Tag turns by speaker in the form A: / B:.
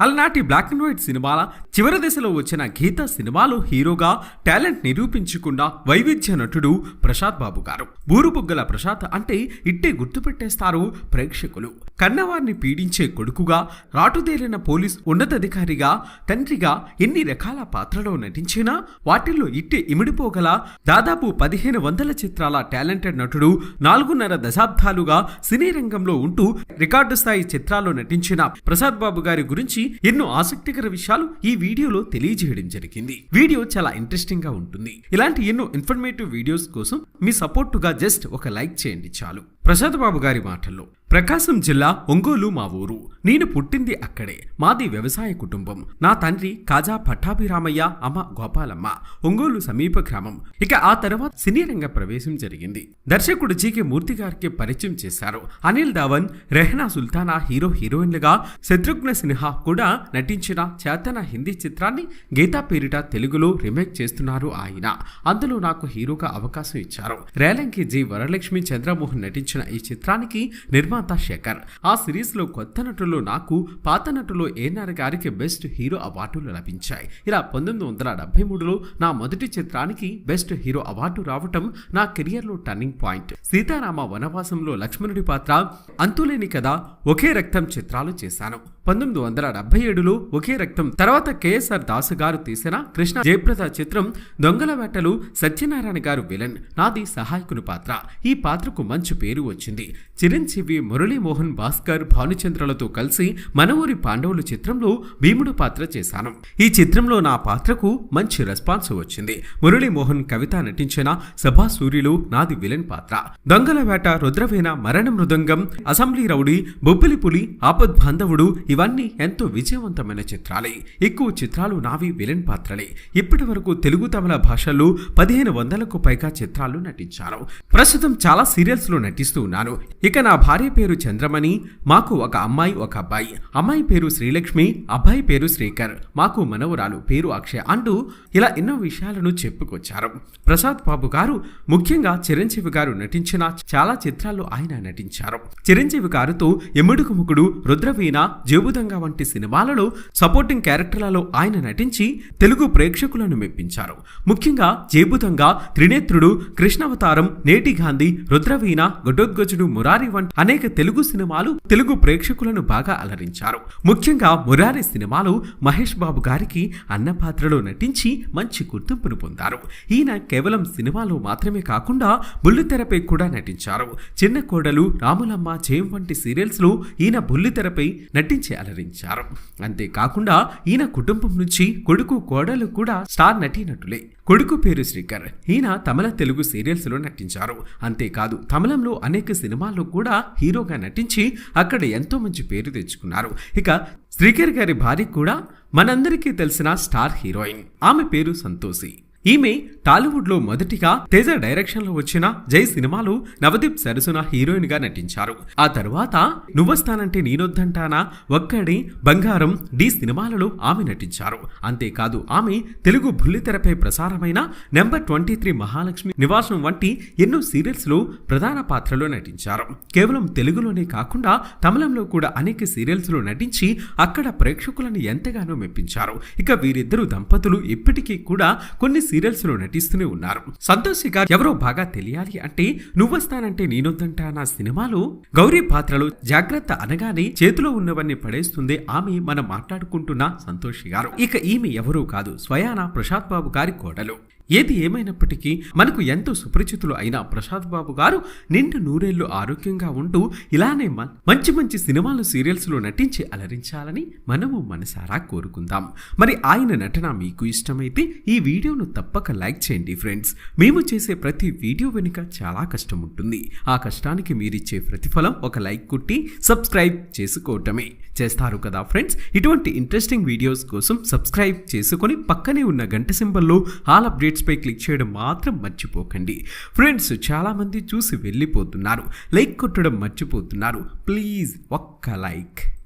A: అలనాటి black and white సినిమాల చివరి దశలో వచ్చిన గీత సినిమాలో హీరోగా టాలెంట్ నిరూపించుకున్న వైవిధ్య నటుడు ప్రసాద్ బాబు గారు. బూరుబుగ్గల ప్రసాద్ అంటే ఇట్టే గుర్తుపెట్టేస్తారు ప్రేక్షకులు. కన్నవారిని పీడించే కొడుకుగా రాటుదేలిన పోలీస్ ఉన్నతాధికారిగా తండ్రిగా ఎన్ని రకాల పాత్రలో నటించినా వాటిల్లో ఇట్టే ఇమిడిపోగల దాదాపు పదిహేను వందల చిత్రాల టాలెంటెడ్ నటుడు నాలుగున్నర దశాబ్దాలుగా సినీ రంగంలో ఉంటూ రికార్డు స్థాయి చిత్రాల్లో నటించిన ప్రసాద్ బాబు గారి గురించి ఎన్నో ఆసక్తికర విషయాలు ఈ వీడియోలో తెలియజేయడం జరిగింది. వీడియో చాలా ఇంట్రెస్టింగ్గా ఉంటుంది. ఇలాంటి ఎన్నో ఇన్ఫర్మేటివ్ వీడియోస్ కోసం మీ సపోర్టుగా జస్ట్ ఒక లైక్ చేయండి చాలు. ప్రసాద్ బాబు గారి మాటల్లో ప్రకాశం జిల్లా ఒంగోలు మా ఊరు. నేను పుట్టింది అక్కడే. మాది వ్యవసాయ కుటుంబం. నా తండ్రి కాజా పట్టాభిరామయ్య అమ్మ గోపాలమ్మ. ఒంగోలు సమీప గ్రామం. ఇక ఆ తర్వాత సినీ రంగ ప్రవేశం జరిగింది. దర్శకుడు జీకే మూర్తి గారికి పరిచయం చేశారు. అనిల్ ధావన్ రెహనా సుల్తానా హీరో హీరోయిన్లుగా శత్రుఘ్న సిన్హా కూడా నటించిన చేతన హిందీ చిత్రాన్ని గీతా పేరిట తెలుగులో రీమేక్ చేస్తున్నారు ఆయన. అందులో నాకు హీరోగా అవకాశం ఇచ్చారు. రేలంకి జి వరలక్ష్మి చంద్రమోహన్ నటించిన ఈ చిత్రానికి నిర్మాత శేఖర్. ఆ సిరీస్లో కొత్త నటులు నాకు పాత నటులో ఏనార్ గారికి బెస్ట్ హీరో అవార్డులు లభించాయి. ఇలా పంతొమ్మిది వందల డెబ్బై మూడులో నా మొదటి చిత్రానికి బెస్ట్ హీరో అవార్డు రావటం నా కెరియర్లో టర్నింగ్ పాయింట్. సీతారామ వనవాసంలో లక్ష్మణుడి పాత్ర అంతులేని కథ ఒకే రక్తం చిత్రాలు చేశాను. పంతొమ్మిది వందల డెబ్బై ఏడులో ఒకే రక్తం తర్వాత కేఎస్ఆర్ దాసు గారు తీసిన కృష్ణ జయప్రద చిత్రం దొంగల వేటలు సత్యనారాయణ గారు విలన్ నాది సహాయకుని పాత్ర. ఈ పాత్రకు మంచి పేరు వచ్చింది. చిరంజీవి మురళీమోహన్ భాస్కర్ భానుచంద్రలతో కలిసి మనవూరి పాండవులు చిత్రంలో భీముడు పాత్ర చేశాను. ఈ చిత్రంలో నా పాత్రకు మంచి రెస్పాన్స్ వచ్చింది. మురళీమోహన్ కవిత నటించిన సభా సూర్యులు నాది విలన్ పాత్ర. దొంగల వేట రుద్రవేణ మరణ మృదంగం అసెంబ్లీ రౌడీ బొబ్బిలి పులి ఆపద్ బాంధవుడు ఇవన్నీ ఎంతో విజయవంతమైన చిత్రాలే. ఎక్కువ చిత్రాలు నావి విలన్ పాత్రలే. ఇప్పటి వరకు తెలుగు తమిళ భాషల్లో పదిహేను వందలకు పైగా చిత్రాలు నటించాను. ప్రస్తుతం చాలా సీరియల్స్లో నటిస్తూ ఉన్నాను ఇక నా భార్య పేరు చంద్రమణి మాకు ఒక అమ్మాయి ఒక అబ్బాయి. అమ్మాయి పేరు శ్రీలక్ష్మి అబ్బాయి పేరు శ్రీకర్. మాకు మనవరాలు పేరు అక్షయ్ అంటూ ఇలా ఎన్నో విషయాలను చెప్పుకొచ్చారు. ప్రసాద్ బాబు గారు ముఖ్యంగా చిరంజీవి గారు నటించిన చాలా చిత్రాల్లో ఆయన నటించారు. చిరంజీవి గారితో ఎమ్ముడుకు ముకుడు రుద్రవీణ జేబుదంగా వంటి సినిమాలలో సపోర్టింగ్ క్యారెక్టర్లలో ఆయన నటించి తెలుగు ప్రేక్షకులను మెప్పించారు. ముఖ్యంగా జేబుదంగా త్రినేత్రుడు కృష్ణావతారం నేటి గాంధీ రుద్రవీణ ఘటోద్గజుడు మురారి వంటి అనేక తెలుగు సినిమాలు తెలుగు ప్రేక్షకులను బాగా అలరించారు. ముఖ్యంగా మురారి సినిమాలో మహేష్ బాబు గారికి అన్న పాత్రలో నటించి మంచి గుర్తింపును పొందారు. ఈయన కేవలం సినిమాలో మాత్రమే కాకుండా బుల్లితెరపై కూడా నటించారు. చిన్న కోడలు రాములమ్మ జయం వంటి సీరియల్స్లో ఈయన బుల్లితెరపై నటించి అలరించారు. అంతేకాకుండా ఈయన కుటుంబం నుంచి కొడుకు కోడలు కూడా స్టార్ నటీనటులే. కొడుకు పేరు శ్రీకర్. ఈయన తమిళ తెలుగు సీరియల్స్లో నటించారు. అంతేకాదు తమిళంలో అనేక సినిమాల్లో కూడా హీరోగా నటించి అక్కడ ఎంతో మంచి పేరు తెచ్చుకున్నారు. ఇక శ్రీకర్ గారి భార్య కూడా మనందరికీ తెలిసిన స్టార్ హీరోయిన్. ఆమె పేరు సంతోషి. ఈమె టాలీవుడ్లో మొదటిగా తేజ డైరెక్షన్లో వచ్చిన జై సినిమాలు నవదీప్ సరసున హీరోయిన్గా నటించారు. ఆ తరువాత నువ్వస్తానంటే నేనొద్దంటానా ఒక్కడి బంగారం డి సినిమాలలో ఆమె నటించారు. అంతేకాదు ఆమె తెలుగు బుల్లితెరపై ప్రసారమైన నెంబర్ ట్వంటీ త్రీ మహాలక్ష్మి నివాసం వంటి ఎన్నో సీరియల్స్లో ప్రధాన పాత్రలో నటించారు. కేవలం తెలుగులోనే కాకుండా తమిళంలో కూడా అనేక సీరియల్స్లో నటించి అక్కడ ప్రేక్షకులను ఎంతగానో మెప్పించారు. ఇక వీరిద్దరు దంపతులు ఇప్పటికీ కూడా కొన్ని సీరియల్స్లో నటిస్తూనే ఉన్నారు. సంతోషి గారు ఎవరో బాగా తెలియాలి అంటే నువ్వొస్తానంటే నేనొద్దంటా నా సినిమాలో గౌరీ పాత్రలో జాగ్రత్త అనగానే చేతిలో ఉన్నవన్నీ పడేస్తుంది ఆమె మనం మాట్లాడుకుంటున్న సంతోషి గారు. ఇక ఈమె ఎవరూ కాదు స్వయాన ప్రసాద్ బాబు గారి కోడలు. ఏది ఏమైనప్పటికీ మనకు ఎంతో సుపరిచితులు అయిన ప్రసాద్ బాబు గారు నిండు నూరేళ్ళు ఆరోగ్యంగా ఉంటూ ఇలానే మ- మంచి మంచి సినిమాలు సీరియల్స్లో నటించి అలరించాలని మనము మనసారా కోరుకుందాం. మరి ఆయన నటన మీకు ఇష్టమైతే ఈ వీడియోను తప్పక లైక్ చేయండి ఫ్రెండ్స్. మేము చేసే ప్రతి వీడియో వెనుక చాలా కష్టం ఉంటుంది ఆ కష్టానికి మీరిచ్చే ప్రతిఫలం ఒక లైక్ కుట్టి సబ్స్క్రైబ్ చేసుకోవటమే. చేస్తారు కదా ఫ్రెండ్స్. ఇటువంటి ఇంట్రెస్టింగ్ వీడియోస్ కోసం సబ్స్క్రైబ్ చేసుకొని పక్కనే ఉన్న గంట సింబల్లో ఆల్ అప్డేట్స్పై క్లిక్ చేయడం మాత్రం మర్చిపోకండి. ఫ్రెండ్స్ చాలామంది చూసి వెళ్ళిపోతున్నారు. లైక్ కొట్టడం మర్చిపోతున్నారు. ప్లీజ్ ఒక్క లైక్